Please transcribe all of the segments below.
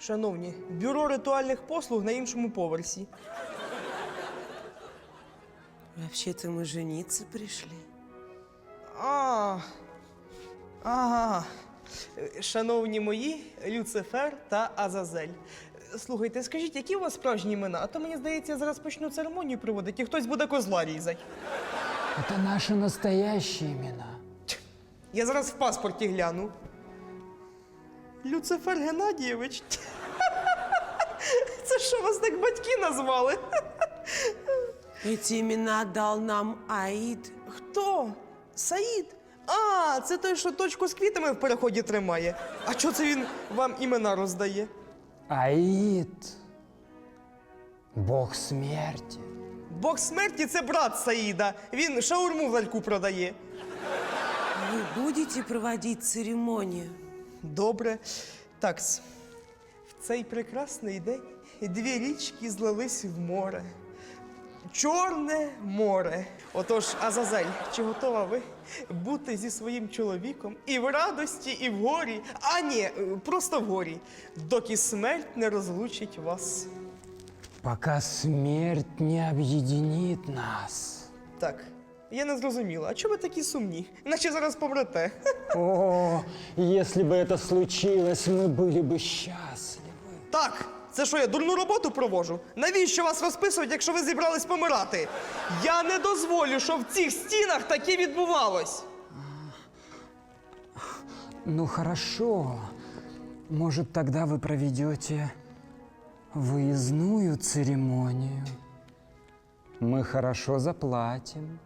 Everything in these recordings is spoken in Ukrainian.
Шановні, бюро ритуальних послуг на іншому поверсі. Вообще-то мы жениться пришли. А. Ага. Шановні мої, Люцифер та Азазель. Слухайте, скажіть, які у вас справжні імена? А то мені здається, я зараз почну церемонію проводити, і хтось буде козла різати. Это наши настоящие имена. Я зараз в паспорті гляну. Люцифер Геннадійович. Це що вас так батьки назвали? Эти имена дал нам Аид. Хто? Саїд? А, це той, що точку з квітами в переході тримає. А чого це він вам імена роздає? Аид. Бог смерти. Бог смерті це брат Саїда. Він шаурму в ларьку продає. Вы будете проводить церемонию? Добре. Такс. В цей прекрасний день дві річки злились в море. Чорне море. Отож, Азазель, чи готова ви бути зі своїм чоловіком і в радості, і в горі? А ні, просто в горі, доки смерть не розлучить вас. Пока смерть не объединит нас. Так, я не зрозуміла. А чому ви такі сумні? Наче зараз помрете. О, если бы это случилось, мы были бы счастливы. Так, це що я дурну роботу провожу? Навіщо вас розписують, якщо ви зібрались помирати? Я не дозволю, щоб в цих стінах таке відбувалось. Ну хорошо. Может, тогда вы проведете выездную церемонию? Мы хорошо заплатим.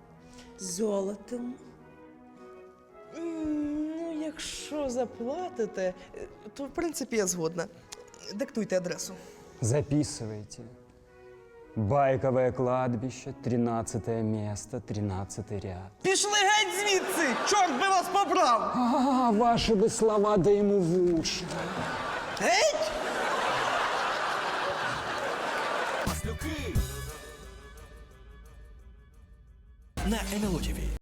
Золотом. Ну, якщо заплатите, то в принципі я згодна. Диктуйте адресу. Записывайте. Байковое кладбище, 13 место, 13 ряд. Пішли геть звідси! Чорт би вас побрав! А, ваши бы слова да ему в уши. Геть! На НЛО ТВ.